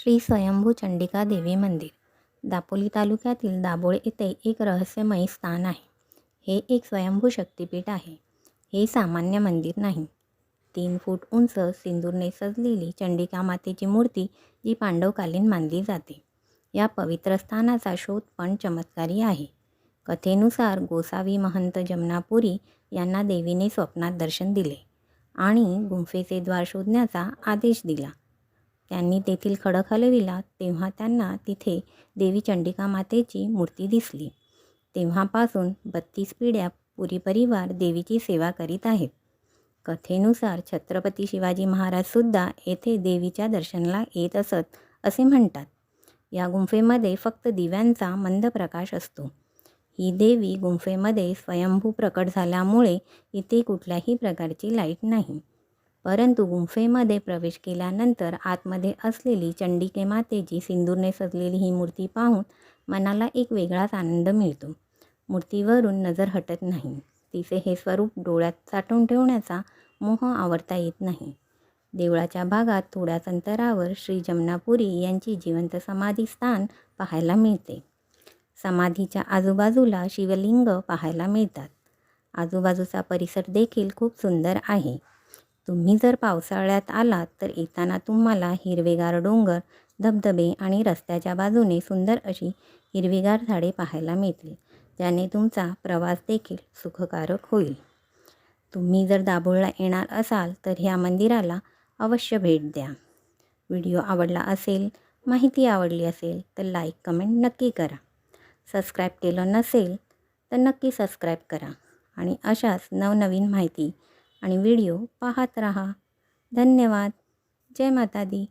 श्री स्वयंभू चंडिका देवी मंदिर. दापोली तालुक्यातील दाभोळ येथे एक रहस्यमयी स्थान आहे. हे एक स्वयंभू शक्तिपीठ आहे. हे सामान्य मंदिर नाही. तीन फूट उंच सिंदूरने सजलेली चंडिका मातेची मूर्ती जी पांडवकालीन मानली जाते. या पवित्र स्थानाचा शोध पण चमत्कारी आहे. कथेनुसार गोसावी महंत जमनापुरी यांना देवीने स्वप्नात दर्शन दिले आणि गुंफेचे द्वार शोधण्याचा आदेश दिला. त्यांनी तेथील खडक हलविला तेव्हा त्यांना तिथे देवी चंडिका मातेची मूर्ती दिसली. तेव्हापासून बत्तीस पिढ्या पुरी परिवार देवीची सेवा करीत आहेत. कथेनुसार छत्रपती शिवाजी महाराजसुद्धा येथे देवीच्या दर्शनाला येत असत असे म्हणतात. या गुंफेमध्ये फक्त दिव्यांचा मंद प्रकाश असतो. ही देवी गुंफेमध्ये स्वयंभू प्रकट झाल्यामुळे इथे कुठल्याही प्रकारची लाइट नाही. परंतु गुंफेमध्ये प्रवेश केल्यानंतर आतमध्ये असलेली चंडिके मातेची सिंदूरने सजलेली ही मूर्ती पाहून मनाला एक वेगळाच आनंद मिळतो. मूर्तीवरून नजर हटत नाही. तिचे हे स्वरूप डोळ्यात साठवून ठेवण्याचा मोह आवडता येत नाही. देवळाच्या भागात थोड्याच अंतरावर श्री जमनापुरी यांची जिवंत समाधी स्थान पाहायला मिळते. समाधीच्या आजूबाजूला शिवलिंग पाहायला मिळतात. आजूबाजूचा परिसर देखील खूप सुंदर आहे. तुम्ही जर पावसाळ्यात आलात तर येताना तुम्हाला हिरवेगार डोंगर धबधबे आणि रस्त्याच्या बाजूने सुंदर अशी हिरवीगार झाडे पाहायला मिळतील ज्याने तुमचा प्रवास देखील सुखकारक होईल. तुम्ही जर दाभोळला येणार असाल तर ह्या मंदिराला अवश्य भेट द्या. व्हिडिओ आवडला असेल माहिती आवडली असेल तर लाईक कमेंट नक्की करा. सबस्क्राईब केलं नसेल तर नक्की सबस्क्राईब करा. आणि अशाच नवनवीन माहिती आणि व्हिडिओ पाहत रहा. धन्यवाद. जय माता दी